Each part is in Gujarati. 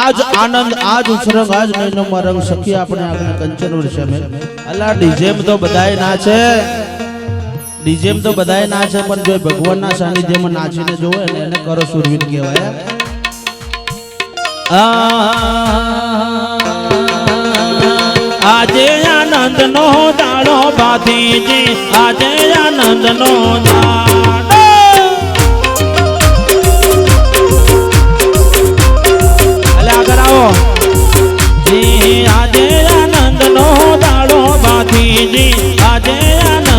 આજ આનંદ, આજ ઉછરંગ આજ નૈનોમાં રંગ સખી આપણે આપણે કંચન વર્ષે મેં અલા ડીજેમ તો બધાય નાચે ડીજેમ તો બધાય નાચે પણ જો ભગવાનના સાનિધ્યમાં નાચીને જોવે ને એને કરો સુરવીર કહેવાય. આજે આનંદ નો દાડો બાધીજી, આજે આનંદ નો દાડો આવો જી આજે આનંદ નો દાડો બાધીજી આજે આનંદ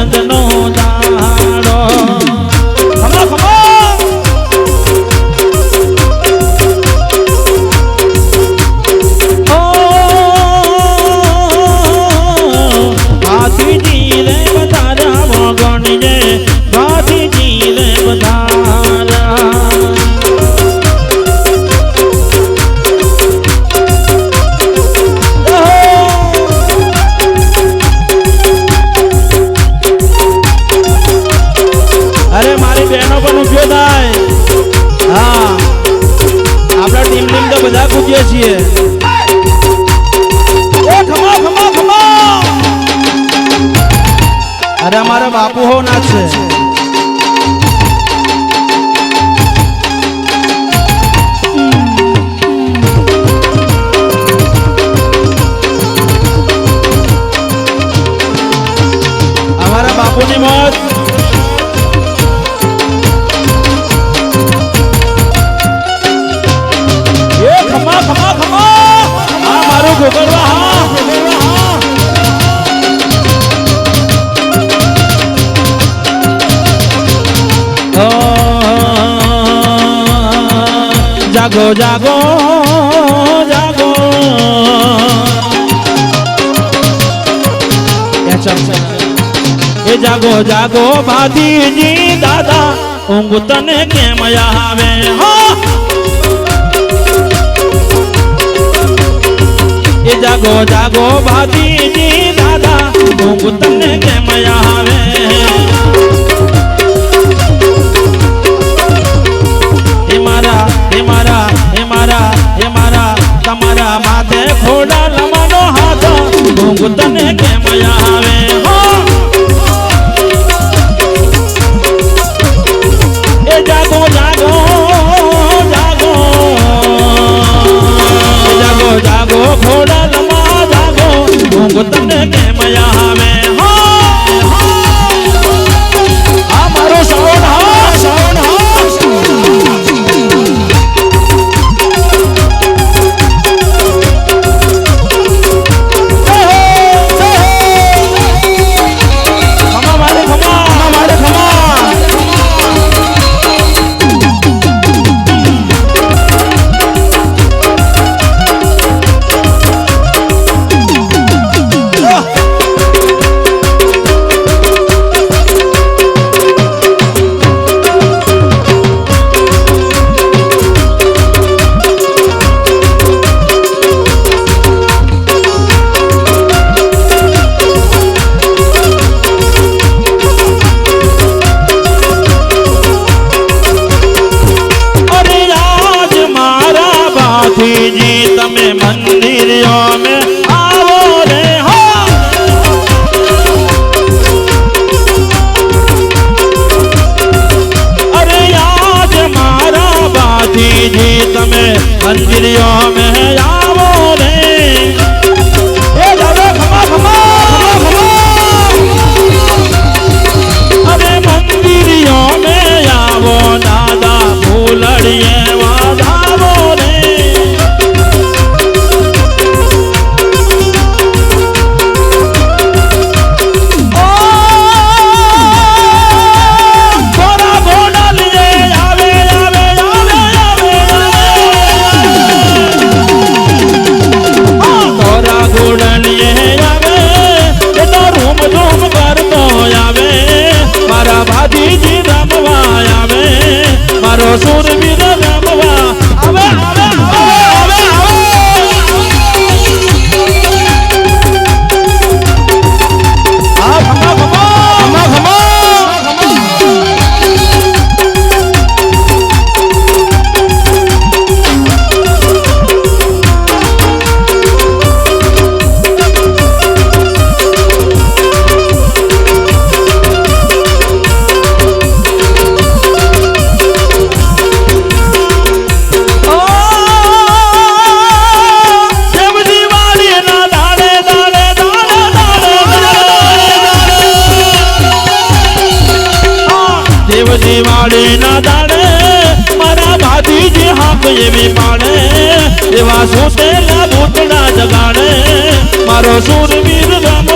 બધા પૂછીએ છીએ અરે અમારા બાપુ હો છે અમારા બાપુની મોત ગોગલવા હા ગોગલવા હા જાગો જાગો જાગો એ જાગો જાગો ભાતીજી દાદા ઊંઘ તને કેમ આવે હો જાગો જાગો ભાભીજી દાદા ઊંઘ તને કેમ આવે? એ મારા એ મારા તમારા માથે ખોડા લમાનો હાથ ઊંઘ તને કેમ આવે? હો ઊંઘ તને કેમ આવે. બાથીજી તમે મંદિરો મે મારો સુરવીર રમે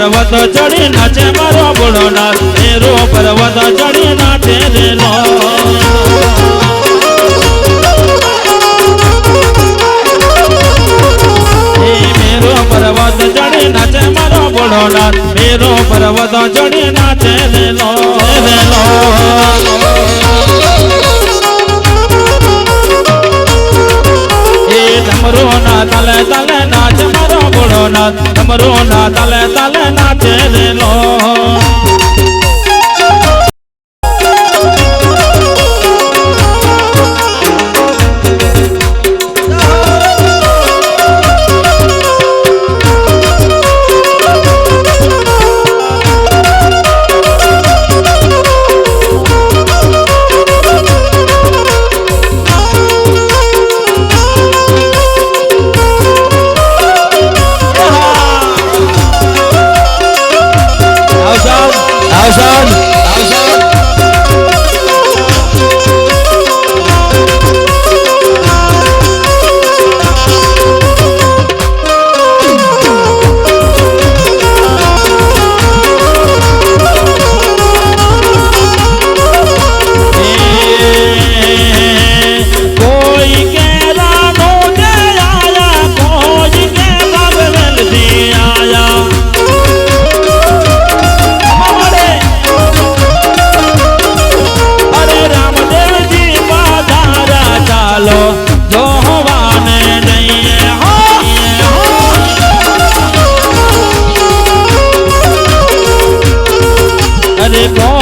પર્વત ચડી નાચે મારો બોલો નાથ નેરો પર્વત ચડી નાચે રેલો મેરો પર્વત ચડી નાચે મારો બોલો નાથ મેરો ના તલે તલે ના ભોળોનાથ અમારો નાથ તાલે તાલે ના ko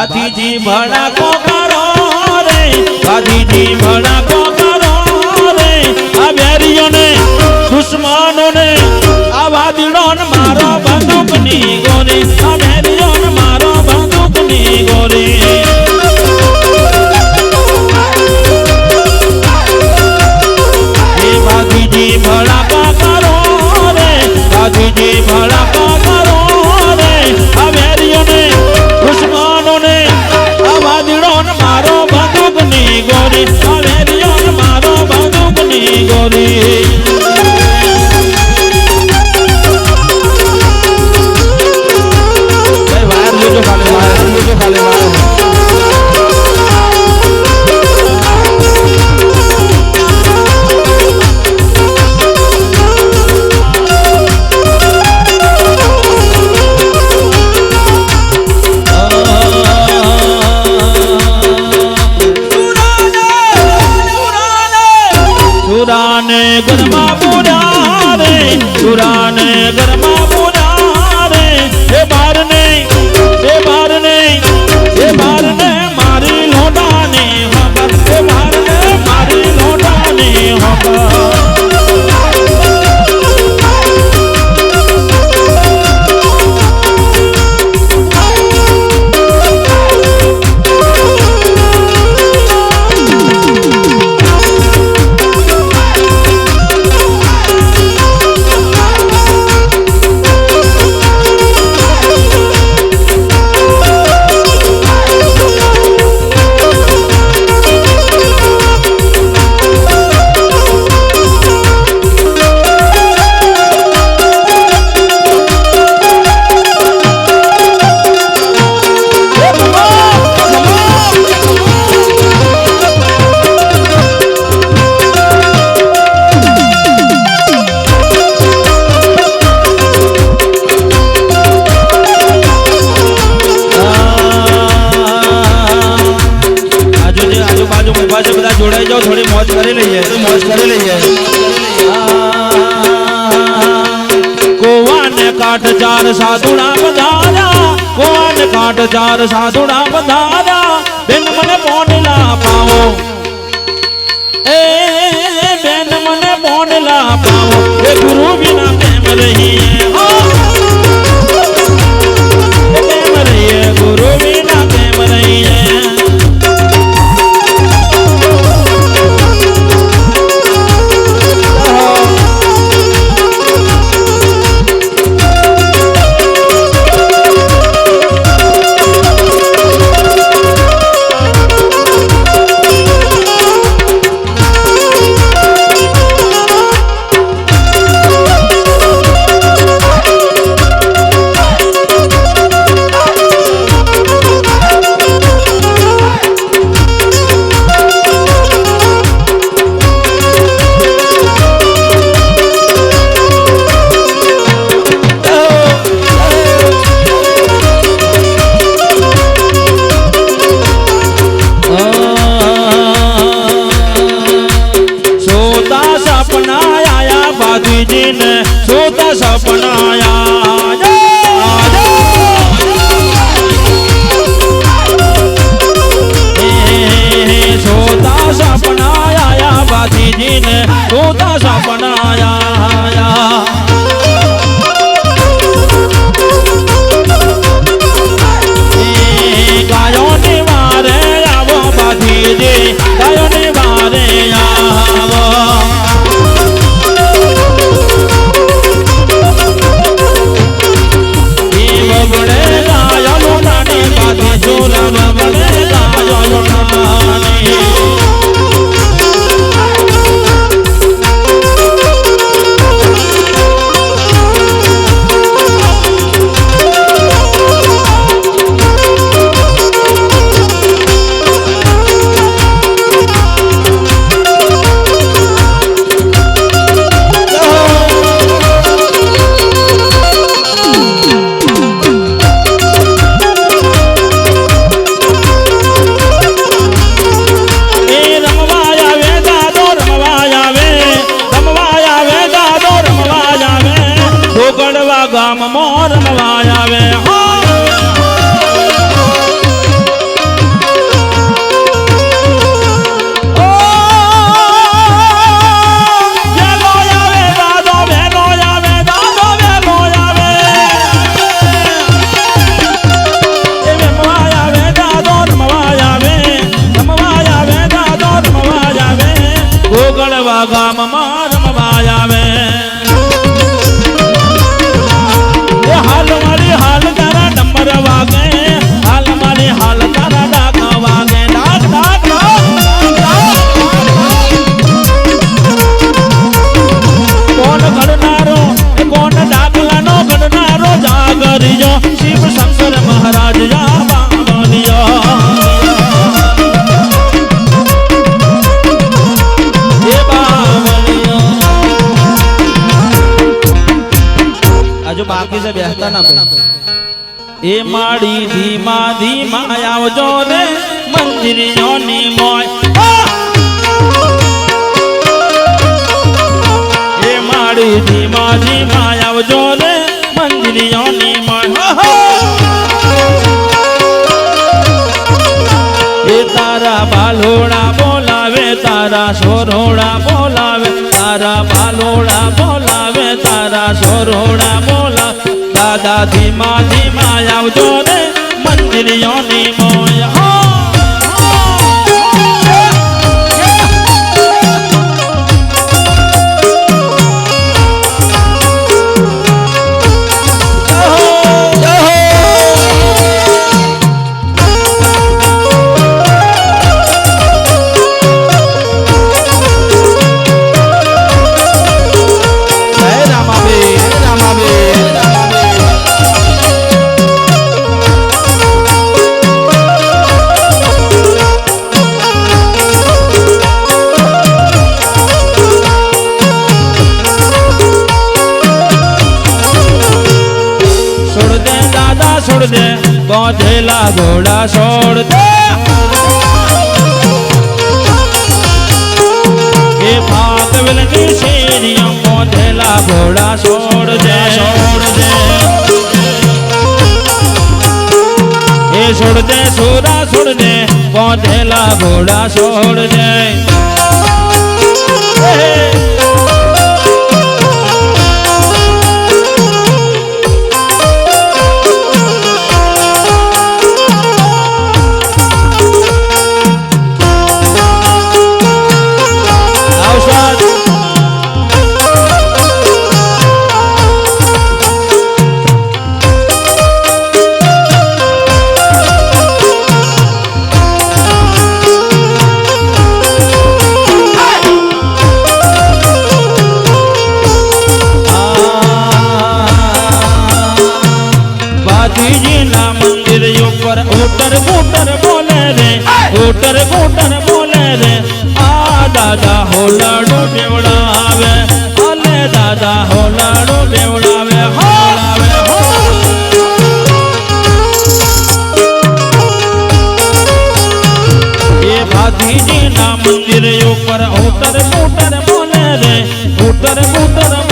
ભાતીજી ભણા કો કરો રે ભાતીજી ભણા કો ચાર સાધુડા પધાર્યા. કોણ કાટ ચાર સાધુડા પધાર્યા. બેન, મને બોનલા પાવો એ બેન, મને બોનલા તો સપનાયા કાનાભાઈ એ માડી ધીમા ધીમા આવજો રે મંદિરિયોની મોય એ માડી ધીમા ધીમા આવજો રે મંદિરિયોની મોય એ તારા બાલોડા બોલાવે, તારા સોરોડા બોલાવે, તારા બાલોડા બોલાવે, તારા સોરોડા બોલાવે દાદા ધીમા ધીમા આવજો રે મંદિરિયોની મોય. હો. બોધેલા ઘોડા છોડ દે એ ભાગવેલની શેરિયા બાંધેલા ઘોડા છોડ દે છોડ દે એ છોડ દે છોરા છોડ દે બાંધેલા ઘોડા છોડ દે ભાતીજીના મંદિર ઉપર ઉટર કુટર બોલે રે ઉટર કુટર બોલે રે. આ દાદા હોલાડો બેવડાવે અલે દાદા હોલાડો દેવડાવે, હોલાવે એ ભાતીજીના મંદિર ઉપર ઉટર કુટર બોલે રે ઉટર કુટર